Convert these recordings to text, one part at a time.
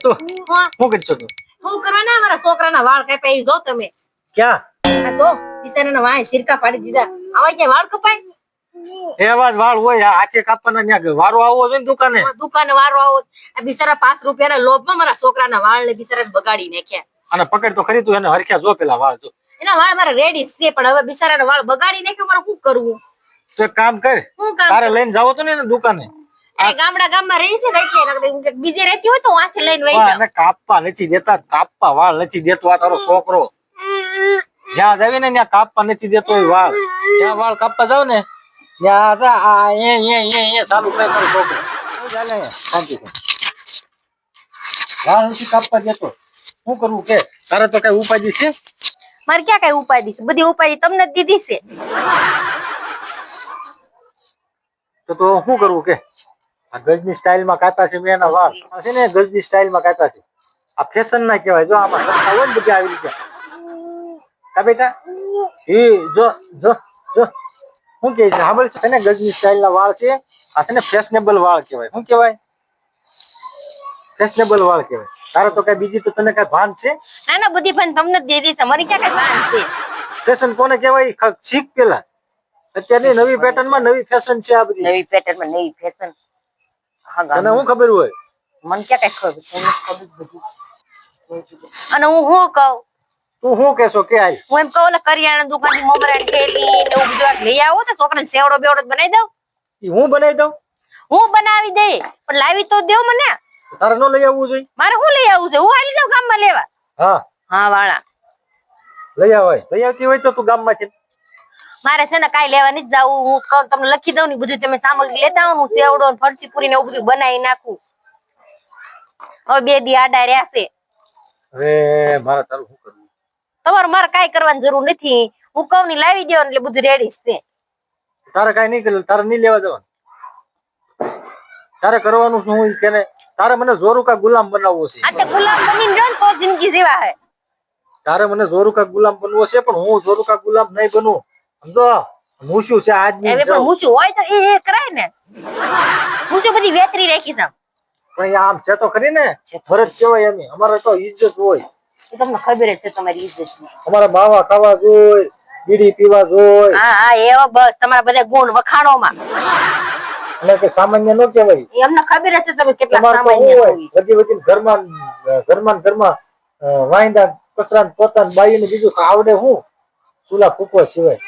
તું હા, કરશો તું? શું કરવાના મારા છોકરાના વાળ કાપ્યા ઈ જો તમે. ક્યાં? જો બિચારાના વાળ સિરકા પાડી દીધા. આવા ક્યાં વાળ કપાય? એવા વાળ હોય આ કાપવાના ન્યા વારો આવવો જોઈએ દુકાને? દુકાને વારો આવો આ બિચારા પાંચ રૂપિયાના લોભમાં મારા છોકરાના વાળ ને બિચારા બગાડી નાખ્યા. અને પકડ તો ખરી તું એને હરખ્યા જો પેલા વાળ જો. એના વાળ મારા રેડી છે પણ હવે બિચારાના વાળ બગાડી નાખ્યા મારે શું કરવું? તો એક કામ કર તારે લઈને જાવ તો ને દુકાને. ગામડા ગામમાં રહી છે ને એટલે નકર હું ક્યાંક બીજે રહેતી હોય તો હું લઈને વહી વાહ, કાપવા નથી દેતા કાપવા વાળ નથી દેતો આ તારો છોકરો. જ્યાં જાવે ને ત્યાં કાપવા નથી દેતો એ વાળ. જ્યાં વાળ કાપવા જાવ ને ત્યાં આ એ એ એ એ ચાલુ કરે તારો છોકરો. શું ચાલે અહીંયા? વાળ નથી કાપવા દેતો. શું કરવું કે? તારે તો કઈ ઉપાધિ છે? મારે ક્યાં કઈ ઉપાધિ છે? બધી ઉપાધિ તમને જ દીધી છે. તો શું કરવું કે? ગજની સ્ટાઇલમાં કાતા છે મેના વાળ. છે ને ગજની સ્ટાઇલમાં કાતા છે. આ ફેશન ના કહેવાય. જો આમાં હોય ને બધી આવી રીતે. કા બેટા? એ જો જો જો. શું કહે છે? સાંભળ છે ને ગજની સ્ટાઇલ ના વાળ છે? આ છે ને ફેશનેબલ વાળ કહેવાય. શું કહેવાય? ફેશનેબલ વાળ કહેવાય. તારે તો કઈ બીજી તો તને કઈ ભાન છે? ના ના બધી ભાન તમને જ દીધી છે. મારી ક્યાં કઈ ભાન છે? ફેશન કોને કહેવાય? શીખ પેલા. અત્યારની નવી પેટર્નમાં નવી ફેશન છે આ બધી. નવી પેટર્નમાં નવી ફેશન તને શું ખબર હોય? મને ક્યાં કઈ ખબર છે? ખબર બધી. અને હું શું કહું? તું શું કેશો કે આય. હું એમ કહું ઓલા કરિયાણા દુકાનની મમરા થેલી ને એવું બધું લઈ આવો તો છોકરાને સેવડો બેવડો બનાવી દઉં. ઈ હું બનાવી દઉં? હું બનાવી દે પણ લાવી તો દેવ મને. તારે નો લઈ આવવું જોઈએ? મારે શું લઈ આવવું છે હું આવી જાઉં ગામમાં લેવા? હા. હા વાળા. લઈ આવાય લઈ આવતી હોય તો તું ગામમાં છે. મારે છે ને કાંઈ લેવા નથી જવું. હું તમને લખી દઉં ને બધું તમે સામગ્રી લેતા આવો હું સેવડો ને ફરસી પૂરી ને એવું બધું બનાવી નાખું. હવે બે દી આડા રહ્યા છે. હવે મારે તારું શું કરવું? તમારે મારે કાંઈ કરવાની જરૂર નથી. હું કહું ની લાવી દેવાનું એટલે બધું રેડી છે. તારે કાંઈ નહીં તારે નહીં લેવા જવાનું. તારે કરવાનું શું? હોય કે તારે મને જોરુકા ગુલામ બનાવવો છે. આ તે ગુલામ બનીને રહો તો જિંદગી જીવા હે તારે મને જોરુકા ગુલામ બનવો છે પણ હું જોરુકા ગુલામ નહીં બનું. સમજો? શું છે આજ હવે પણ હું હોય તો એ એ કરાય ને. હું બધી વેતરી રાખી છે પણ આમ છે તો ખરી ને? ફરજ કેવાય એની. અમારે તો ઇજ્જત હોય. તમને ખબર જ છે તમારી ઇજ્જતની અમારે માવા ખાવા જોઈએ બીડી પીવા જોઈએ હા હા એવો બસ. તમારા બધા ગુણ વખાણો માં અને કે સામાન્ય ન કહેવાય. એમને ખબર જ છે તમે કેટલા સામાન્ય હોય. બધી બધી ઘરમાં ઘરમાં ઘરમાં વાંદા કચરા ને પોતા ને બીજું આવડે હું? ચૂલા ફૂકવા સિવાય.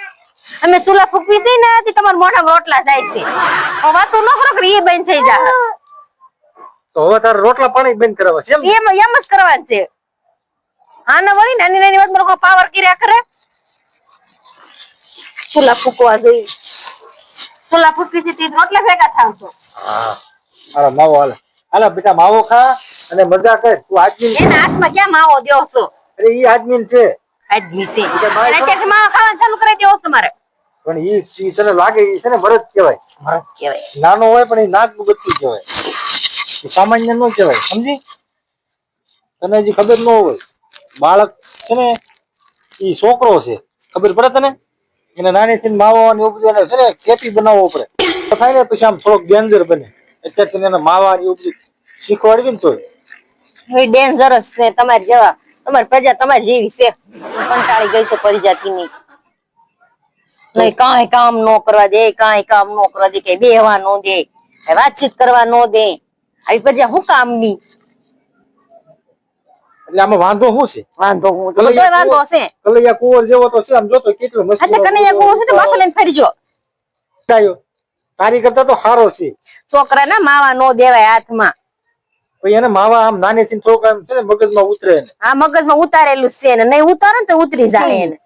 અમે ચૂલા ફૂકવી છે ને તે તમારા મોઢામાં રોટલા જાય છે. હવા વાતો નોકરો કરી એ બંધ થઈ જાય તો હવે તારે રોટલા પાણી બંધ કરવા છે એમ એમ જ કરવાનું છે. હા ને વળી નાની નાની વાત લોકો પાવર કર્યા કરે. ચૂલા ફૂકવા જોઈએ. ચૂલા ફૂકવી છે તે રોટલા ભેગા થાવશો હા. હાલો માવો હાલે. હાલો બેટા માવો ખા અને મજા કર. તું આદમી એના હાથમાં ક્યાં માવો દેવ છો? અરે ઈ આદમી છે. આદમી અને અત્યારથી ખાવાનું ચાલુ કરી દેવો છો પણ ઈ ઈ તને લાગે ઈ છે ને મરદ કહેવાય. મરદ કહેવાય. નાનો હોય પણ ઈ નાક કહેવાય. ઈ સામાન્ય નો કહેવાય સમજી? તને હજી ખબર ન હોય. બાળક છે ને ઈ છોકરો છે. ખબર પડે તને? એને નાની થી માવો અને એવું બધું એને છે ને કેપી બનાવવો પડે. તો થાય ને પછી આમ થોડોક ડેન્જર બને. અત્યારે એને માવા ને એવું બધું શીખવાડી ને તો એ ડેન્જરસ છે તમારે જેવા. તમારી પ્રજા તમારી જેવી છે. કંટાળી ગઈ છે પ્રજાતિની. નહીં કાંઈ કામ નો કરવા દે કાંઈ કામ નો કરવા દે કે બેહવા નો દે વાતચીત કરવા નો દે. આવી પ્રજા શું કામની? એટલે આમાં વાંધો શું છે? વાંધો હું વાંધો છે કલૈયા કુંવર જેવો તો છે આમ જોતો કેટલો મસ્તી એટલે કુંવર છે તો માથે લઈને તારી કરતા તો સારો છે. છોકરા ના માવા નો દેવાય હાથમાં. પછી એને માવા આમ નાની થી થોડુંક આમ છે ને મગજમાં ઉતરે એને આ મગજમાં ઉતારેલું છે ને નહીં ઉતારો ને તો ઉતરી જાય એને.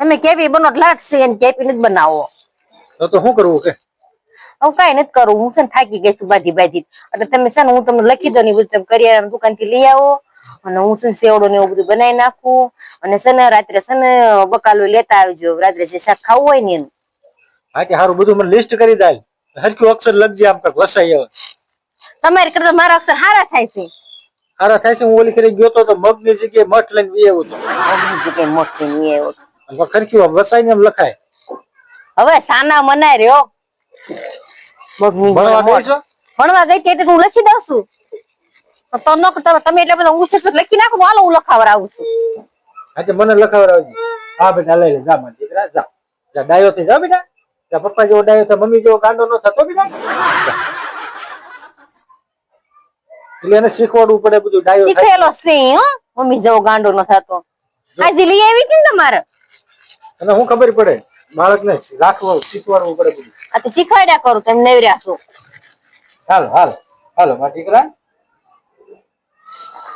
તમે કેપી બનો લાટ છે એને કેપી નથી બનાવો. તો તો શું કરવું કે? હું કઈ નથી કરું. હું છે ને થાકી ગઈ છું બાધી બાધી એટલે તમે છે ને હું તમને લખી દો ને બધું તમે કરિયાણા દુકાનથી લઈ આવો. અને હું છે ને સેવડો ને એવું બધું બનાવી નાખું. અને છે ને રાત્રે છે ને બકાલો લેતા આવજો. રાત્રે જે શાક ખાવું હોય ને એનું. હા કે સારું બધું મને લિસ્ટ કરી દે હરખ્યું અક્ષર લખજે આમ કાંઈક વસાઈ આવે. તમારી કરતા મારા અક્ષર હારા થાય છે. હારા થાય છે? હું ઓલી કરી ગયો તો તો મગની જગ્યાએ મઠ લઈને બી આવ્યો હતો. મમ્મી જગ્યાએ મઠ લઈને બી આવ્યો ખરખ્યું આમ વસાઈને એમ લખાય. હવે સાના મનાય રહ્યો. મગની ભણવા ગઈ છો? ભણવા ગઈ છે એટલે હું લખી દઉં છું. તો ન તમે તમે એટલે બધા ઉછેર લખી નાખો હાલો હું લખાવર આવું છું. આજે મને લખાવડાવજો હા બેટા લઈ લે જા મારા દીકરા જા. જા ડાયો થી જા બેટા. જા પપ્પા જેવો ડાયો થાય મમ્મી જેવો કાંડો ન થતો બેટા. એટલે એને શીખવાડવું પડે બધું ડાયો શીખેલો છે હો. મમ્મી જેવો ગાંડો ન થતો. આજે લઈ આવી ને તમારે? અને હું ખબર પડે બાળકને રાખવું શીખવાડવું પડે બધું. આ તો શીખવાડ્યા કરું તેમ નેવર્યા છું. હાલ હાલ હાલો મારા દીકરા.